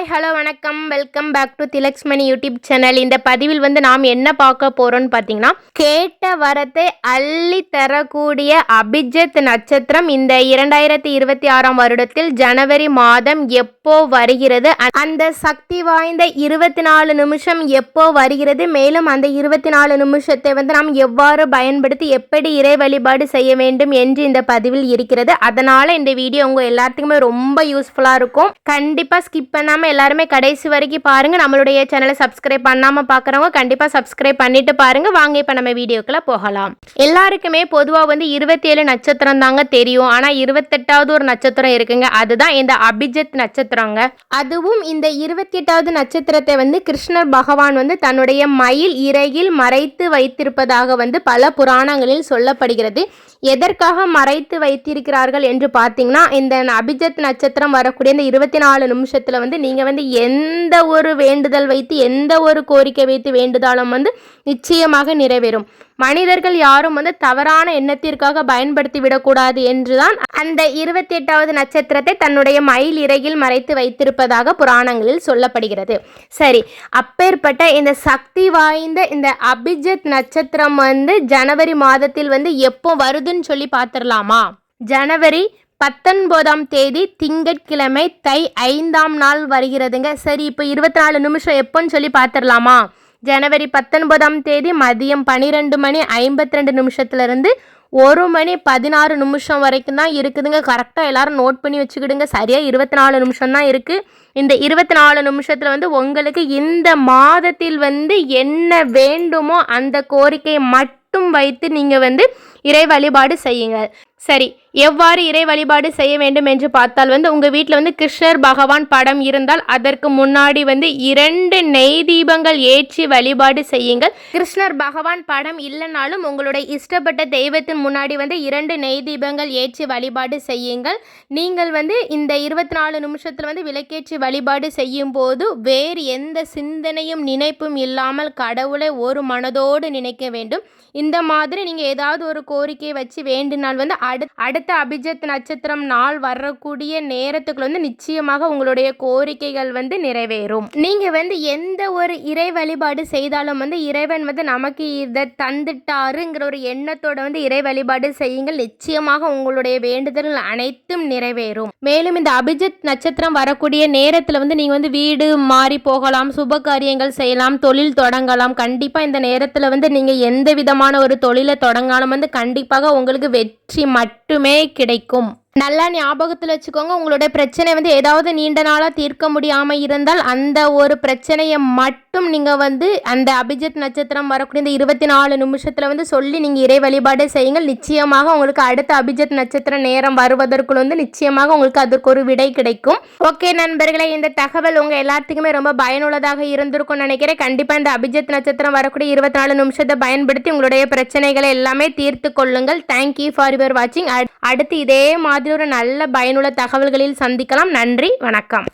Hi hello வணக்கம். Welcome back to Thilaksmani YouTube channel இந்த பதிவில் வந்து நாம் என்ன பார்க்க போறோம்னு பார்த்தீங்கன்னா கேட்ட வரத்தை அள்ளி தரக்கூடிய அபிஜித் நட்சத்திரம் இந்த இரண்டாயிரத்தி இருபத்தி ஆறாம் வருடத்தில் ஜனவரி மாதம் எப்போ வருகிறது? அந்த சக்தி வாய்ந்த இருபத்தி நாலு நிமிஷம் எப்போ வருகிறது? மேலும் அந்த இருபத்தி நாலு நிமிஷத்தை வந்து நாம் எவ்வாறு பயன்படுத்தி எப்படி இறை வழிபாடு செய்ய வேண்டும் என்று இந்த பதிவில் இருக்கிறது. அதனால் இந்த வீடியோ உங்கள் எல்லாத்துக்குமே ரொம்ப யூஸ்ஃபுல்லாக இருக்கும். கண்டிப்பாக ஸ்கிப் பண்ணாமல் எல்லாருமே கடைசி வரைக்கும் பாருங்க. நம்மளுடைய சேனலை சப்ஸ்கிரைப் பண்ணாமல் பார்க்குறவங்க கண்டிப்பாக சப்ஸ்கிரைப் பண்ணிட்டு பாருங்கள் வாங்க இப்போ நம்ம வீடியோக்குள்ளே போகலாம். எல்லாருக்குமே பொதுவாக வந்து இருபத்தி ஏழு நட்சத்திரம் தாங்க தெரியும். ஆனால் இருபத்தெட்டாவது ஒரு நட்சத்திரம் இருக்குங்க. அதுதான் இந்த அபிஜித் நட்சத்திரங்க. அதுவும் இந்த இருபத்தி எட்டாவது நட்சத்திரத்தை வந்து கிருஷ்ணர் பகவான் வந்து தன்னுடைய மயில் இறையில் மறைத்து வைத்திருப்பதாக வந்து பல புராணங்களில் சொல்லப்படுகிறது. எதற்காக மறைத்து வைத்திருக்கிறார்கள் என்று பார்த்தீங்கன்னா இந்த அபிஜத் நட்சத்திரம் வரக்கூடிய இந்த இருபத்தி நாலு நிமிஷத்தில் வந்து நீங்கள் வந்து எந்த ஒரு வேண்டுதல் வைத்து எந்த ஒரு கோரிக்கை வைத்து வேண்டுதாலும் வந்து நிச்சயமாக நிறைவேறும். மனிதர்கள் யாரும் வந்து தவறான எண்ணத்திற்காக பயன்படுத்தி விடக்கூடாது என்றுதான் அந்த இருபத்தி எட்டாவது நட்சத்திரத்தை தன்னுடைய மயில் இறையில் மறைத்து வைத்திருப்பதாக புராணங்களில் சொல்லப்படுகிறது. சரி அப்பேற்பட்ட இந்த சக்தி வாய்ந்த இந்த அபிஜித் நட்சத்திரம் வந்து ஜனவரி மாதத்தில் வந்து எப்போ வருதுன்னு சொல்லி பார்த்துடலாமா? ஜனவரி பத்தொன்பதாம் தேதி திங்கட்கிழமை தை ஐந்தாம் நாள் வருகிறதுங்க. சரி இப்போ இருபத்தி நாலு நிமிஷம் எப்போன்னு சொல்லி பார்த்துடலாமா ஜனவரி பத்தொன்பதாம் தேதி மதியம் பன்னிரெண்டு மணி ஐம்பத்தி ரெண்டு நிமிஷத்துலேருந்து ஒரு மணி பதினாறு நிமிஷம் வரைக்கும் தான் இருக்குதுங்க. கரெக்டாக எல்லோரும் நோட் பண்ணி வச்சுக்கிடுங்க. சரியாக இருபத்தி நாலு நிமிஷம் தான் இருக்குது இந்த இருபத்தி நாலு நிமிஷத்தில் வந்து உங்களுக்கு இந்த மாதத்தில் வந்து என்ன வேண்டுமோ அந்த கோரிக்கையை மட்டும் வைத்து நீங்கள் வந்து இறை வழிபாடு செய்யுங்கள். சரி எவ்வாறு இறை வழிபாடு செய்ய வேண்டும் என்று பார்த்தால் வந்து உங்கள் வீட்டில் வந்து கிருஷ்ணர் பகவான் படம் இருந்தால் அதற்கு முன்னாடி வந்து இரண்டு நெய் தீபங்கள் ஏற்றி வழிபாடு செய்யுங்கள். கிருஷ்ணர் பகவான் படம் இல்லைனாலும் உங்களுடைய இஷ்டப்பட்ட தெய்வத்தின் முன்னாடி வந்து இரண்டு நெய் தீபங்கள் ஏற்றி வழிபாடு செய்யுங்கள். நீங்கள் வந்து இந்த இருபத்தி நாலு நிமிஷத்தில் வந்து விளக்கேற்றி வழிபாடு செய்யும் போது வேறு எந்த சிந்தனையும் நினைப்பும் இல்லாமல் கடவுளை ஒரு மனதோடு நினைக்க வேண்டும். இந்த மாதிரி நீங்கள் ஏதாவது ஒரு கோரிக்கையை வச்சு வேண்டினால் வந்து அடு அடுத்த அபிஜத் நட்சத்திரம் நாள் வரக்கூடிய நேரத்துக்குள்ள வந்து நிச்சயமாக உங்களுடைய கோரிக்கைகள் வந்து நிறைவேறும். நீங்கள் வந்து எந்த ஒரு இறை வழிபாடு செய்தாலும் வந்து இறைவன் வந்து நமக்கு இதை தந்துட்டாருங்கிற ஒரு எண்ணத்தோட வந்து இறை வழிபாடு செய்யுங்கள். நிச்சயமாக உங்களுடைய வேண்டுதல்கள் அனைத்தும் நிறைவேறும். மேலும் இந்த அபிஜித் நட்சத்திரம் வரக்கூடிய நேரத்தில் வந்து நீங்கள் வந்து வீடு மாறி போகலாம் சுப காரியங்கள் செய்யலாம் தொழில் தொடங்கலாம். கண்டிப்பாக இந்த நேரத்தில் வந்து நீங்கள் எந்த விதமான ஒரு தொழிலை தொடங்காலும் வந்து கண்டிப்பாக உங்களுக்கு வெற்றி மட்டுமே கிடைக்கும். நல்லா ஞாபகத்தில் வச்சுக்கோங்க உங்களுடைய பிரச்சனை வந்து ஏதாவது நீண்ட நாளாக தீர்க்க முடியாமல் இருந்தால் அந்த ஒரு பிரச்சனையை மட்டும் நீங்கள் வந்து அந்த அபிஜித் நட்சத்திரம் வரக்கூடிய இந்த இருபத்தி நாலு நிமிஷத்தில் வந்து சொல்லி நீங்கள் இறை வழிபாடு செய்யுங்கள். நிச்சயமாக உங்களுக்கு அடுத்த அபிஜித் நட்சத்திர நேரம் வருவதற்குள் வந்து நிச்சயமாக உங்களுக்கு அதற்கு ஒரு விடை கிடைக்கும். ஓகே நண்பர்களே இந்த தகவல் உங்கள் எல்லாத்துக்குமே ரொம்ப பயனுள்ளதாக இருந்திருக்கும்னு நினைக்கிறேன். கண்டிப்பாக இந்த அபிஜித் நட்சத்திரம் வரக்கூடிய இருபத்தி நாலு நிமிஷத்தை பயன்படுத்தி உங்களுடைய பிரச்சனைகளை எல்லாமே தீர்த்து கொள்ளுங்கள். தேங்க்யூ ஃபார் யுவர் வாட்சிங் அடுத்து இதே மாதிரி ஒரு நல்ல பயனுள்ள தகவல்களில் சந்திக்கலாம். நன்றி வணக்கம்.